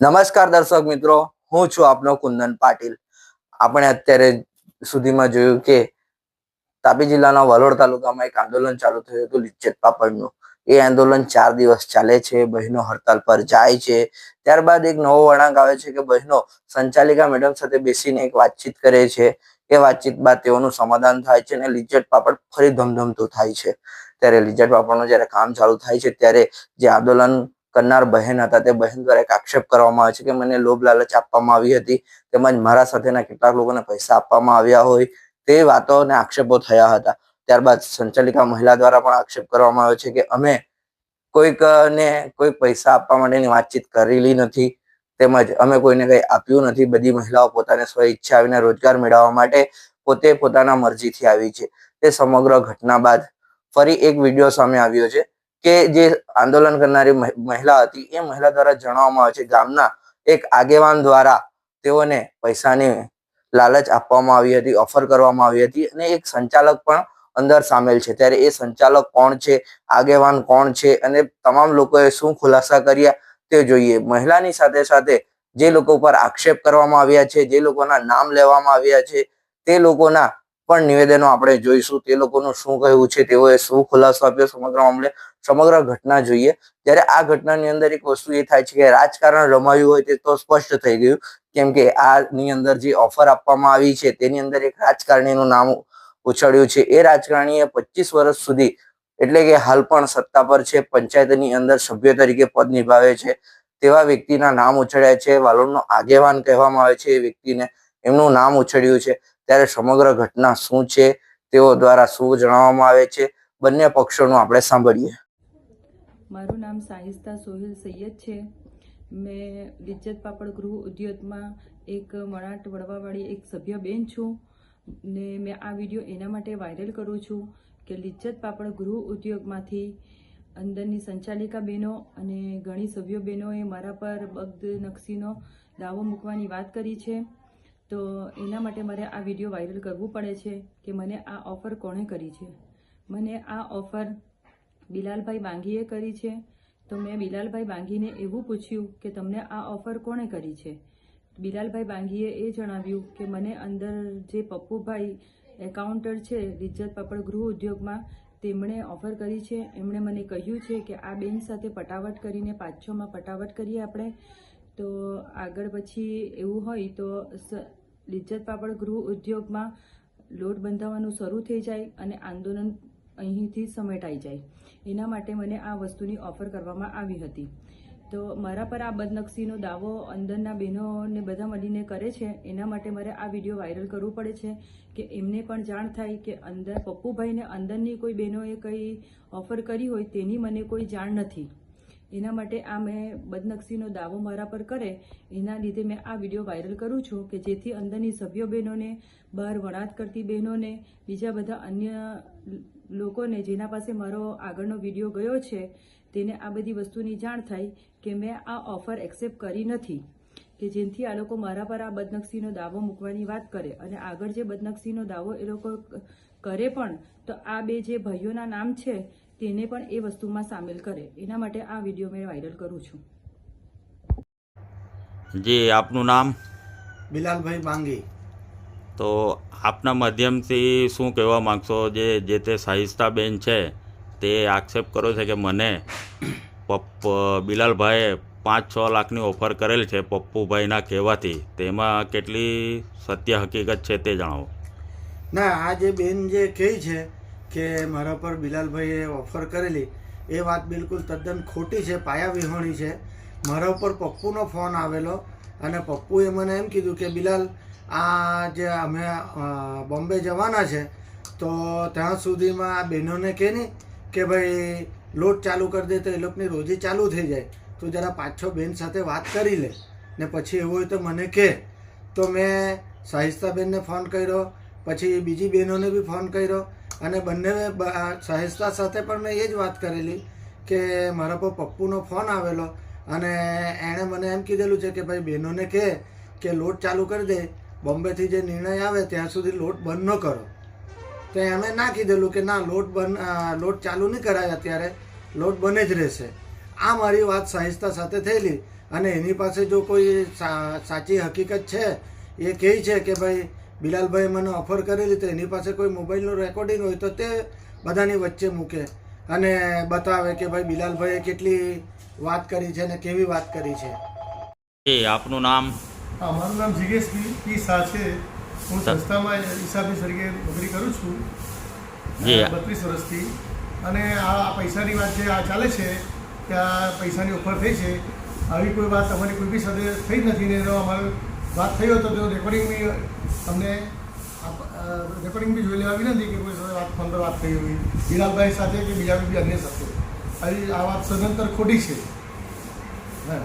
નમસ્કાર દર્શક મિત્રો, હું છું આપનો કુંદન પાટીલ. આપણે અત્યારે સુધીમાં જોયું કે તાપી જિલ્લાના વલોડ તાલુકામાં એક આંદોલન ચાલુ થયું હતું લિચ્છત પાપડનું. એ આંદોલન ચાર દિવસ ચાલે છે, બહેનો હડતાલ પર જાય છે. ત્યારબાદ એક નવો વળાંક આવે છે કે બહેનો સંચાલિકા મેડમ સાથે બેસીને એક વાતચીત કરે છે. એ વાતચીત બાદ તેઓનું સમાધાન થાય છે અને લિજ્જત પાપડ ફરી ધમધમતું થાય છે. ત્યારે લિજ્જત પાપડનું જ્યારે કામ ચાલુ થાય છે, ત્યારે જે આંદોલન કરનાર બહેન હતા. તે બહેન દ્વારા એક આક્ષેપ કરવામાં આવે છે કે મને લોભ લાલચ આપવામાં આવી હતી તેમજ મારા સાથેના કેટલાક લોકોને પૈસા આપવામાં આવ્યા હોય તે વાતો અને આક્ષેપો થયા હતા. ત્યારબાદ સંચાલિકા મહિલા દ્વારા પણ આક્ષેપ કરવામાં આવ્યો છે કે અમે કોઈકને કોઈ પૈસા આપવા માટેની વાતચીત કરેલી નથી તેમજ અમે કોઈને કંઈ આપ્યું નથી. બધી મહિલાઓ પોતાને સ્વ ઈચ્છા આવીને રોજગાર મેળવવા માટે પોતે પોતાના મરજીથી આવી છે. તે સમગ્ર ઘટના બાદ ફરી એક વીડિયો સામે આવ્યો છે. કે જે આંદોલન કરનારી મહિલા હતી, એ મહિલા દ્વારા જણાવવામાં આવે છે, ગામના એક આગેવાન દ્વારા તેઓને પૈસાની લાલચ આપવામાં આવી હતી, ઓફર કરવામાં આવી હતી અને એક સંચાલક પણ અંદર સામેલ છે. ત્યારે એ સંચાલક કોણ છે, આગેવાન કોણ છે અને તમામ લોકોએ શું ખુલાસા કર્યા તે જોઈએ. મહિલાની સાથે સાથે જે લોકો પર આક્ષેપ કરવામાં આવ્યા છે, જે લોકોના નામ લેવામાં આવ્યા છે, તે લોકોના પણ નિવેદનો આપણે જોઈશું. તે લોકોનું શું કહેવું છે તેઓએ શું ખુલાસો આપ્યો સમગ્ર મામલે, સમગ્ર ઘટના જોઈએ. ત્યારે આ ઘટનાની અંદર એક વસ્તુ એ થાય છે કે રાજકારણ રમાયું હોય તે તો સ્પષ્ટ થઈ ગયું. કેમ કે આની અંદર જે ઓફર આપવામાં આવી છે તેની અંદર એક રાજકારણીનું નામ ઉછળ્યું છે. એ રાજકારણીએ પચીસ વર્ષ સુધી, એટલે કે હાલ પણ સત્તા પર છે, પંચાયતની અંદર સભ્ય તરીકે પદ નિભાવે છે. તેવા વ્યક્તિના નામ ઉછળ્યા છે. વાલોડનો આગેવાન કહેવામાં આવે છે એ વ્યક્તિને. એમનું નામ ઉછળ્યું છે. ત્યારે સમગ્ર ઘટના શું છે, તેઓ દ્વારા શું જણાવવામાં આવે છે, બંને પક્ષોનું આપણે સાંભળીએ. મારું નામ સાહિસ્તા સોહેલ સૈયદ છે. મેં લિજ્જત પાપડ ગૃહ ઉદ્યોગમાં એક મણાટ વળવાવાળી એક સભ્ય બેન છું ને મેં આ વીડિયો એના માટે વાયરલ કરું છું કે લિજ્જત પાપડ ગૃહ ઉદ્યોગમાંથી અંદરની સંચાલિકા બહેનો અને ઘણી સભ્યો બહેનોએ મારા પર બગદ નકશીનો દાવો મૂકવાની વાત કરી છે. તો એના માટે મારે આ વીડિયો વાયરલ કરવું પડે છે કે મને આ ઓફર કોણે કરી છે? મને આ ઓફર બિલાલભાઈ વાંગીએ કરી છે. તો મેં બિલાલભાઈ વાંગીને એવું પૂછ્યું કે તમને આ ઓફર કોણે કરી છે? બિલાલભાઈ વાંગીએ એ જણાવ્યું કે મને અંદર જે પપ્પુભાઈ એકાઉન્ટર છે, રિજ્જત પાપડ ગૃહ ઉદ્યોગમાં, તેમણે ઓફર કરી છે. એમણે મને કહ્યું છે કે આ બેન સાથે પટાવટ કરીને પાંચ છમાં પટાવટ કરીએ આપણે. તો આગળ પછી એવું હોય તો લિજ્જત પાપડ ગૃહ ઉદ્યોગમાં લોટ બંધાવવાનું શરૂ થઈ જાય અને આંદોલન અહીંથી સમેટાઈ જાય. એના માટે મને આ વસ્તુની ઓફર કરવામાં આવી હતી. તો મારા પર આ બદનક્ષીનો દાવો અંદરના બહેનોને બધા મળીને કરે છે, એના માટે મારે આ વીડિયો વાયરલ કરવું પડે છે કે એમને પણ જાણ થાય કે અંદર, પપ્પુભાઈને અંદરની કોઈ બહેનોએ કંઈ ઓફર કરી હોય તેની મને કોઈ જાણ નથી. એના માટે આ મેં બદનક્ષીનો દાવો મારા પર કરે, એના લીધે મેં આ વીડિયો વાયરલ કરું છું કે જેથી અંદરની સભ્યો બહેનોને, બહાર વણાટ કરતી બહેનોને, બીજા બધા અન્ય લોકોને જેના પાસે મારો આગળનો વીડિયો ગયો છે, તેને આ બધી વસ્તુની જાણ થાય કે મેં આ ઓફર એક્સેપ્ટ કરી નથી. કે જેથી આ લોકો મારા પર આ બદનક્ષીનો દાવો મૂકવાની વાત કરે અને આગળ જે બદનક્ષીનો દાવો એ લોકો કરે પણ, તો આ બે જે ભાઈઓના નામ છે તેને પણ એ વસ્તુમાં સામેલ કરે. એના માટે આ વીડિયો મેં વાયરલ કરું છું. જી આપનું નામ? બિલાલભાઈ માંગી. તો આપના માધ્યમથી શું કહેવા માગશો? જે જે તે સાહિસ્તાબેન છે તે આક્ષેપ કરો છે કે મને પપ્પ બિલાલભાઈએ પાંચ છ લાખની ઓફર કરેલ છે પપ્પુભાઈના કહેવાથી. તેમાં કેટલી સત્ય હકીકત છે તે જણાવો. ના આ જે બેન જે કહે છે કે મારા પર બિલાલભાઈએ ઓફર કરેલી, એ વાત બિલકુલ તદ્દન ખોટી છે પાયા વિહોણી છે. મારા ઉપર પપ્પુનો ફોન આવેલો અને પપ્પુએ મને એમ કીધું કે, બિલાલ, આ જે અમે બોમ્બે જવાના છે, તો ત્યાં સુધીમાં આ બહેનોને કહે નહીં કે ભાઈ લોટ ચાલુ કરી દે તો એ લોકોની રોજી ચાલુ થઈ જાય. તું જરા પાંચ છ બેન સાથે વાત કરી લે. ને પછી એવું હોય તો મને કહે તો મેં સાહિસ્તાબેનને ફોન કર્યો, પછી બીજી બહેનોને બી ફોન કર્યો અને બંને સાહિસ્તા સાથે પણ મેં એ જ વાત કરેલી કે મારા પર પપ્પુનો ફોન આવેલો અને એણે મને એમ કીધેલું છે કે ભાઈ બહેનોને કહે કે લોટ ચાલુ કરી દે, બોમ્બેથી જે નિર્ણય આવે ત્યાં સુધી લોટ બંધ ન કરો. તો એમણે ના કીધેલું કે ના, લોટ બંધ લોટ ચાલુ નહીં કરાય અત્યારે, લોટ બને જ રહેશે. આ મારી વાત સહિષ્તા સાથે થયેલી અને એની પાસે જો કોઈ સાચી હકીકત છે, એ કહે છે કે ભાઈ બિલાલભાઈ મને ઓફર કરેલી તો એની પાસે કોઈ મોબાઈલનું રેકોર્ડિંગ હોય તો તે બધાની વચ્ચે મૂકે. અને બતાવે કે ભાઈ બિલાલભાઈએ કેટલી વાત કરી છે અને કેવી વાત કરી છે. એ આપનું નામ? હા મારું નામ જિગેશ પી શાહ છે હું સંસ્થામાં હિસાબી તરીકે નોકરી કરું છું. જી. બત્રીસ વર્ષથી. અને આ પૈસાની વાત જે આ ચાલે છે કે આ પૈસાની ઓફર થઈ છે આવી કોઈ વાત અમારી કોઈ બી સાથે થઈ જ નથી ને એનો અમારે વાત થઈ હોય તો રેકોર્ડિંગ બી અમને રેકોર્ડિંગ બી જોઈ લેવા વિનંતી કે કોઈ સાથે વાત ફોન પર વાત થઈ હોય. બિલાલભાઈ સાથે કે બીજા બી અન્ય સાથે. આવી આ વાત સદંતર ખોટી છે. હા.